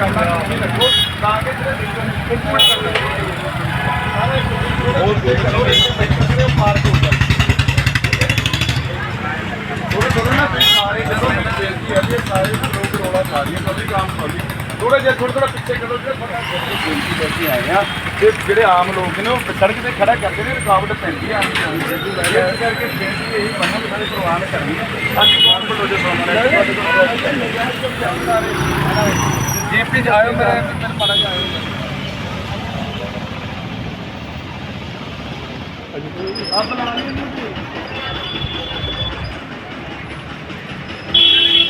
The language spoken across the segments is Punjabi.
ਕਰਨਾ ਤੁਸੀਂ ਰੱਖੋ ਤਾਂ ਕਿ ਜਿਹੜੇ ਨਿਕਲ ਇੱਕ ਕਰ ਲਓ ਹੋਰ ਕੋਈ ਕਰੋ ਇਹ ਪਾਰਕ ਹੋ ਜਾਏ ਥੋੜੇ ਥੋੜੇ ਨਾ ਤੁਸੀਂ ਸਾਰੇ ਜਦੋਂ ਮੈਨੂੰ ਬੇਨਤੀ ਹੈ ਇਹ ਸਾਰੇ ਲੋਕ ਰੋਲਾ ਖਾ ਰਹੀਏ ਕਦੇ ਕੰਮ ਕਰ ਥੋੜਾ ਜਿਹਾ ਥੋੜਾ ਥੋੜਾ ਪਿੱਛੇ ਕਰੋ ਜਿਹੜਾ ਥੋੜਾ ਬੇਨਤੀ ਲੈ ਕੇ ਆਏ ਆ ਤੇ ਜਿਹੜੇ ਆਮ ਲੋਕ ਨੇ ਉਹ ਸੜਕ ਤੇ ਖੜਾ ਕਰਦੇ ਨੇ ਰੁਕਾਵਟ ਪੈਂਦੀ ਆ ਇਸ ਕਰਕੇ ਬੇਨਤੀ ਇਹੀ ਬੰਨੋ ਸਾਰੇ ਪ੍ਰਵਾਨ ਕਰਨੀ ਹੈ ਅੱਜ ਕੌਣ ਬੋਲੋ ਜੇ ਜੀਪੀ ਚ ਆਇਓ ਮੇਰੇ ਮੇਰੇ ਮਾੜਾ ਜਿਹਾ ਆਇਓ। ਆਪ ਬਣਾ ਲਈ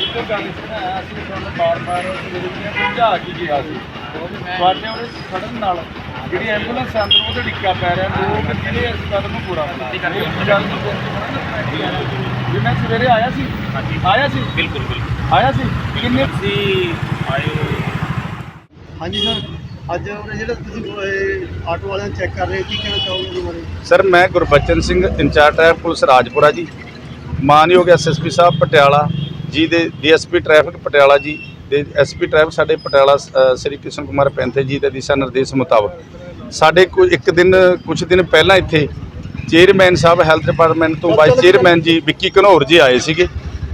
ਇੱਕੋ ਗੱਲ ਸੀ ਨਾ ਅਸੀਂ ਤੁਹਾਨੂੰ ਬਾਰ-ਬਾਰ ਜਿਹੜੀਆਂ ਸਮਝਾ ਕੇ ਗਿਆ ਸੀ। ਤੁਹਾਡੇ ਉਹਦੇ ਖੜਨ ਨਾਲ ਜਿਹੜੀ ਐਂਬੂਲੈਂਸ ਅੰਦਰ ਉਹਦੇ ਡਿੱਕਾ ਪੈ ਰਿਹਾ ਲੋਕ ਜਿਹੜੇ ਇਸ ਗੱਲ ਨੂੰ ਬੁਰਾ ਜੀ ਮੈਂ ਸਵੇਰੇ ਆਇਆ ਸੀ। ਆਇਆ ਸੀ? ਬਿਲਕੁਲ ਬਿਲਕੁਲ। ਆਇਆ ਸੀ? ਕਿੰਨੇ ਆਏ ਹਾਂਜੀ ਸਰ ਅੱਜ ਜਿਹੜਾ ਤੁਸੀਂ ਆਟੋ ਵਾਲਿਆਂ ਨੂੰ ਚੈੱਕ ਕਰ ਰਹੇ ਕੀ ਕਹਿਣਾ ਚਾਹੋਗੇ ਉਹਦੇ ਬਾਰੇ? ਸਰ ਮੈਂ Gurbachan Singh incharge traffic police Rajpura ji. ਮਾਨਯੋਗ ਐਸਐਸਪੀ ਸਾਹਿਬ ਪਟਿਆਲਾ ਜੀ ਦੇ ਡੀਐਸਪੀ ਟ੍ਰੈਫਿਕ ਪਟਿਆਲਾ ਜੀ ਦੇ ਐਸਪੀ ਟ੍ਰੈਫਿਕ ਸਾਡੇ ਪਟਿਆਲਾ ਸ੍ਰੀ ਕ੍ਰਿਸ਼ਨ ਕੁਮਾਰ ਪੈਂਥੇ ਜੀ ਦੇ ਦਿਸ਼ਾ ਨਿਰਦੇਸ਼ ਮੁਤਾਬਕ। ਸਾਡੇ ਕੋਈ ਇੱਕ ਦਿਨ ਕੁਝ ਦਿਨ ਪਹਿਲਾਂ ਇੱਥੇ ਚੇਅਰਮੈਨ ਸਾਹਿਬ ਹੈਲਥ ਡਿਪਾਰਟਮੈਂਟ ਤੋਂ ਵਾਈਸ ਚੇਅਰਮੈਨ ਜੀ ਵਿੱਕੀ ਘਨੌਰ ਜੀ ਆਏ ਸੀਗੇ।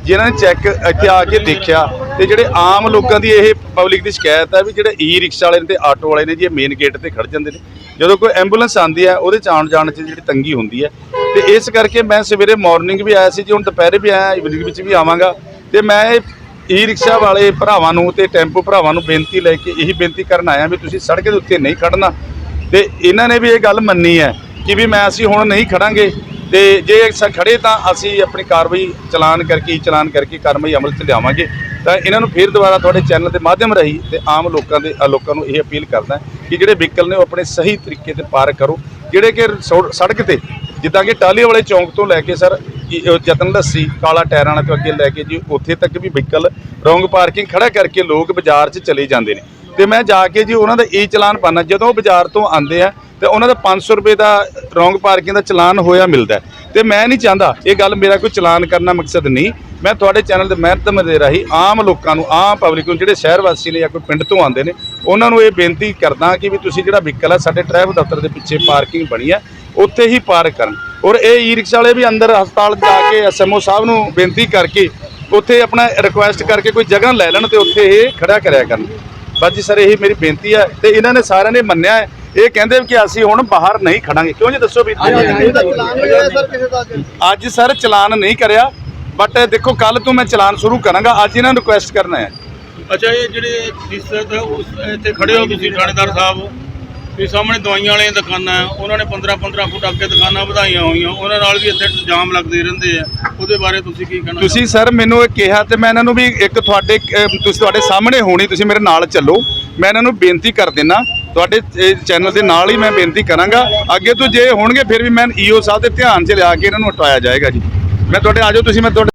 ਜਿਨ੍ਹਾਂ ਨੇ ਚੈੱਕ ਇੱਥੇ ਆ ਕੇ ਦੇਖਿਆ ਤੇ ਜਿਹੜੇ ਆਮ ਲੋਕਾਂ ਦੀ ਇਹ ਪਬਲਿਕ ਦੀ ਸ਼ਿਕਾਇਤ ਹੈ ਵੀ ਜਿਹੜੇ ਈ ਰਿਕਸ਼ਾ ਵਾਲੇ ਨੇ ਤੇ ਆਟੋ ਵਾਲੇ ਨੇ ਜੀ, ਇਹ ਮੇਨ ਗੇਟ ਤੇ ਖੜ ਜਾਂਦੇ ਨੇ। ਜਦੋਂ ਕੋਈ ਐਂਬੂਲੈਂਸ ਆਉਂਦੀ ਹੈ, ਉਹਦੇ ਚ ਆਉਣ ਜਾਣ 'ਚ ਜਿਹੜੀ ਤੰਗੀ ਹੁੰਦੀ ਹੈ। ਤੇ ਇਸ ਕਰਕੇ ਮੈਂ ਸਵੇਰੇ ਮਾਰਨਿੰਗ ਵੀ ਆਇਆ ਸੀ ਜੀ, ਹੁਣ ਦੁਪਹਿਰੇ ਵੀ ਆਇਆ ਇਵਨਿੰਗ ਵਿੱਚ ਵੀ ਆਵਾਂਗਾ। ਤੇ ਮੈਂ ਈ ਰਿਕਸ਼ਾ ਵਾਲੇ ਭਰਾਵਾਂ ਨੂੰ ਤੇ ਟੈਂਪੂ ਭਰਾਵਾਂ ਨੂੰ ਬੇਨਤੀ ਲੈ ਕੇ ਇਹੀ ਬੇਨਤੀ ਕਰਨ ਆਇਆ ਵੀ ਤੁਸੀਂ ਸੜਕ ਦੇ ਉੱਤੇ ਨਹੀਂ ਖੜਨਾ ਤੇ ਇਹਨਾਂ ਨੇ ਵੀ ਇਹ ਗੱਲ ਮੰਨੀ ਹੈ ਕਿ ਵੀ ਮੈਂ ਅਸੀਂ ਹੁਣ ਨਹੀਂ ਖੜਾਂਗੇ। ਤੇ ਜੇ ਸ- ਖੜੇ ਤਾਂ ਅਸੀਂ ਆਪਣੀ ਕਾਰਵਾਈ ਚਲਾਨ ਕਰਕੇ ਚਲਾਨ ਕਰਕੇ ਕਾਰਵਾਈ ਅਮਲ 'ਚ ਲਿਆਵਾਂਗੇ। ਤਾਂ ਇਹਨਾਂ ਨੂੰ ਫਿਰ ਦੁਬਾਰਾ ਤੁਹਾਡੇ ਚੈਨਲ ਦੇ ਮਾਧਿਅਮ ਰਾਹੀਂ ਤੇ ਆਮ ਲੋਕਾਂ ਦੇ ਲੋਕਾਂ ਨੂੰ ਇਹ ਅਪੀਲ ਕਰਦਾ ਕਿ ਜਿਹੜੇ ਵਹੀਕਲ ਨੇ ਉਹ ਆਪਣੇ ਸਹੀ ਤਰੀਕੇ ਤੇ ਪਾਰਕ ਕਰੋ। ਜਿਹੜੇ ਕਿ ਸੋ- ਸੜਕ ਤੇ, ਜਿੱਦਾਂ ਕਿ ਟਾਲੀ ਵਾਲੇ ਚੌਂਕ ਤੋਂ ਲੈ ਕੇ ਸਰ ਇਹ ਉਹ ਜਤਨ ਲੱਸੀ, ਕਾਲਾ ਟਾਇਰਾਂ ਵਾਲੇ ਤੋਂ ਅੱਗੇ ਲੈ ਕੇ ਜੀ, ਉੱਥੇ ਤੱਕ ਵੀ ਵਹੀਕਲ ਰੋਂਗ ਪਾਰਕਿੰਗ ਖੜਾ ਕਰਕੇ ਲੋਕ ਬਾਜ਼ਾਰ 'ਚ ਚਲੇ ਜਾਂਦੇ ਨੇ। ਤੇ ਮੈਂ ਜਾ ਕੇ ਜੀ ਉਹਨਾਂ ਦਾ ਈ ਚਲਾਨ ਪਾਣਾ ਜਦੋਂ ਉਹ ਬਾਜ਼ਾਰ ਤੋਂ ਆਉਂਦੇ ਆ, ਤੇ ਉਹਨਾਂ ਦਾ 500 ਰੁਪਏ ਦਾ ਰੋਂਗ ਪਾਰਕਿੰਗ ਦਾ ਚਲਾਨ ਹੋਇਆ ਮਿਲਦਾ। ਹੈ। ਤੇ ਮੈਂ ਨਹੀਂ ਚਾਹੁੰਦਾ ਇਹ ਗੱਲ ਮੇਰਾ ਕੋਈ ਚਲਾਨ ਕਰਨਾ ਮਕਸਦ ਨਹੀਂ। ਮੈਂ ਤੁਹਾਡੇ ਚੈਨਲ ਦੇ ਮਾਧਿਅਮ ਦੇ ਰਾਹੀਂ ਆਮ ਲੋਕਾਂ ਨੂੰ, ਆਮ ਪਬਲਿਕ ਨੂੰ, ਜਿਹੜੇ ਸ਼ਹਿਰ ਵਾਸੀ ਨੇ ਜਾਂ ਕੋਈ ਪਿੰਡ ਤੋਂ ਆਉਂਦੇ ਨੇ, ਉਹਨਾਂ ਨੂੰ ਇਹ ਬੇਨਤੀ ਕਰਦਾ ਕਿ ਵੀ ਤੁਸੀਂ ਜਿਹੜਾ ਵਹੀਕਲ ਹੈ ਸਾਡੇ ਟ੍ਰੈਫਿਕ ਦਫ਼ਤਰ ਦੇ ਪਿੱਛੇ ਪਾਰਕਿੰਗ ਬਣੀ ਹੈ ਉੱਥੇ ਹੀ ਪਾਰਕ ਕਰਨ। ਔਰ ਇਹ ਈ ਰਿਕਸ਼ਾ ਵਾਲੇ ਵੀ ਅੰਦਰ ਹਸਪਤਾਲ ਜਾ ਕੇ ਐਸਐਮਓ ਸਾਹਿਬ ਨੂੰ ਬੇਨਤੀ ਕਰਕੇ ਉੱਥੇ ਆਪਣਾ ਰਿਕੁਐਸਟ ਕਰਕੇ ਕੋਈ ਜਗ੍ਹਾ ਲੈ ਲੈਣ ਤੇ ਉੱਥੇ ਇਹ ਖੜਾ ਕਰਿਆ ਕਰਨ। ਬਸ ਜੀ ਸਰ ਇਹੀ ਮੇਰੀ ਬੇਨਤੀ ਹੈ ਤੇ ਇਹਨਾਂ ਨੇ ਸਾਰਿਆਂ ਨੇ ਮੰਨਿਆ ਹੈ। ਇਹ ਕਹਿੰਦੇ ਕਿ ਅਸੀਂ ਹੁਣ ਬਾਹਰ ਨਹੀਂ ਖੜਾਂਗੇ। ਕਿਉਂ ਜੀ ਦੱਸੋ ਵੀ ਅੱਜ? ਸਰ ਚਲਾਨ ਨਹੀਂ ਕਰਿਆ ਬਟ ਦੇਖੋ ਕੱਲ ਤੋਂ ਮੈਂ ਚਲਾਨ ਸ਼ੁਰੂ ਕਰਾਂਗਾ। ਅੱਜ ਇਹਨਾਂ ਨੂੰ ਰਿਕੁਐਸਟ ਕਰਨਾ ਹੈ। ਅੱਛਾ ਇਹ ਜਿਹੜੇ ਜਿਸ ਉਸ ਇੱਥੇ ਖੜੇ ਹੋ ਤੁਸੀਂ ਥਾਣੇਦਾਰ ਸਾਹਿਬ। ਵੀ ਸਾਹਮਣੇ ਦਵਾਈਆਂ ਵਾਲੀਆਂ ਦੁਕਾਨਾਂ ਉਹਨਾਂ ਨੇ 15 15 ਫੁੱਟ ਅੱਗੇ ਦੁਕਾਨਾਂ ਵਧਾਈਆਂ ਹੋਈਆਂ, ਉਹਨਾਂ ਨਾਲ ਵੀ ਇੱਥੇ ਜਾਮ ਲੱਗਦੇ ਰਹਿੰਦੇ ਆ। ਉਹਦੇ ਬਾਰੇ ਤੁਸੀਂ ਕੀ ਕਹਿਣਾ ਤੁਸੀਂ ਸਰ ਮੈਨੂੰ ਇਹ ਕਿਹਾ ਤੇ ਮੈਂ ਇਹਨਾਂ ਨੂੰ ਵੀ ਇੱਕ ਤੁਹਾਡੇ ਤੁਸੀਂ ਤੁਹਾਡੇ ਸਾਹਮਣੇ ਹੋਣੀ, ਤੁਸੀਂ ਮੇਰੇ ਨਾਲ ਚੱਲੋ। ਮੈਂ ਇਹਨਾਂ ਨੂੰ ਬੇਨਤੀ ਕਰ ਦਿੰਨਾ। ਤੁਹਾਡੇ ਚੈਨਲ ਦੇ ਨਾਲ ਹੀ ਮੈਂ ਬੇਨਤੀ ਕਰਾਂਗਾ। ਅੱਗੇ ਤੋਂ ਜੇ ਹੋਣਗੇ, ਫਿਰ ਵੀ ਮੈਂ ਈਓ ਸਾਹਿਬ ਦੇ ਧਿਆਨ 'ਚ ਲਿਆ ਕੇ ਇਹਨਾਂ ਨੂੰ ਹਟਾਇਆ ਜਾਏਗਾ ਜੀ। ਮੈਂ ਤੁਹਾਡੇ ਆਜੋ ਤੁਸੀਂ, ਮੈਂ ਤੁਹਾਡੇ